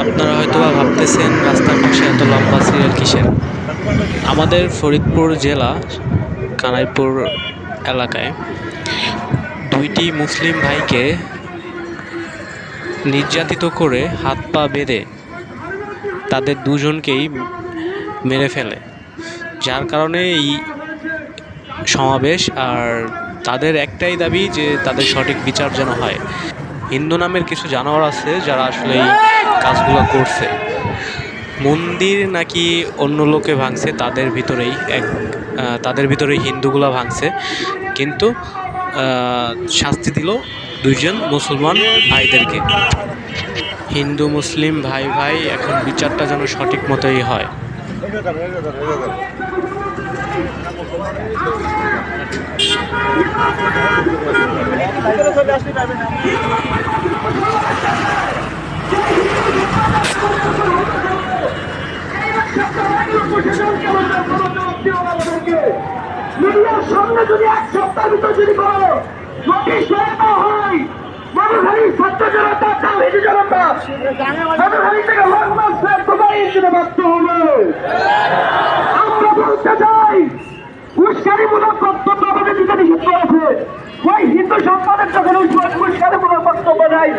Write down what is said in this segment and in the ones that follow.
আপনারা হয়তো বা ভাবতেছেন রাস্তার পাশে এত লম্বা সিরিয়াল কিসের? আমাদের ফরিদপুর জেলা, কানাইপুর এলাকায় দুইটি মুসলিম ভাইকে নির্যাতিত করে হাত পা বেঁধে তাদের দুজনকেই মেরে ফেলে। যার কারণে এই সমাবেশ আর তাদের একটাই দাবি যে তাদের সঠিক বিচার যেন হয়। হিন্দু নামের কিছু জানোয়ার আছে যারা আসলে এই কাজগুলো করছে। মন্দির নাকি অন্য লোকে ভাঙছে, তাদের ভিতরেই এক তাদের ভিতরেই হিন্দুগুলা ভাঙছে। কিন্তু শাস্তি দিল দুইজন মুসলমান ভাইদেরকে। হিন্দু, মুসলিম ভাই ভাই, এখন বিচারটা যেন সঠিক মতোই হয়। মিডিয়ার সামনে যদি এক সপ্তাহের ভিতর যদি করো হয় মনোধারী ছাত্র জনতা চাহিদি জনতা মনোধারী থেকে লং মাস তোমার আমরা বলতে চাই উস্কানিমূলক বক্তব্য আমাদের দিতে নিষিদ্ধ করেছে। ওই হিন্দু সম্পাদক যখন উস্কানিমূলক বক্তব্য দেয়,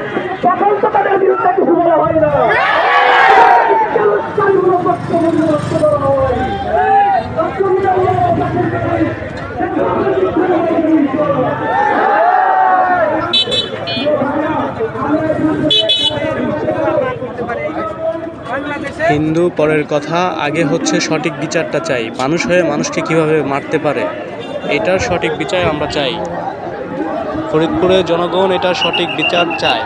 তখন তো তাদের বিরুদ্ধে কিছু বলা হয় না। বক্তব্য বিভক্ত করা হয় হিন্দু পরের কথা আগে হচ্ছে সঠিক বিচারটা চাই। মানুষ হয়ে মানুষকে কীভাবে মারতে পারে? এটার সঠিক বিচার আমরা চাই। ফরিদপুরের জনগণ এটার সঠিক বিচার চায়।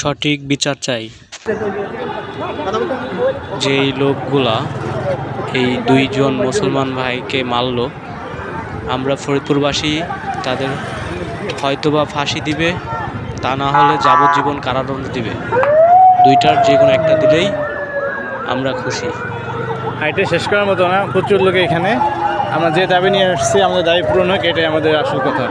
সঠিক বিচার চাই। যেই লোকগুলা এই দুইজন মুসলমান ভাইকে মারলো, আমরা ফরিদপুরবাসী তাদের হয়তোবা ফাঁসি দিবে, তা না হলে যাবজ্জীবন কারাদণ্ড দিবে। দুইটার যে কোনো একটা দিলেই আমরা খুশি। হাইটে শেষ করার মতো না, প্রচুর লোক এখানে। আমরা যে দাবি নিয়ে আসছি, আমাদের দাবি পূরণ হোক, এটাই আমাদের আসল কথা।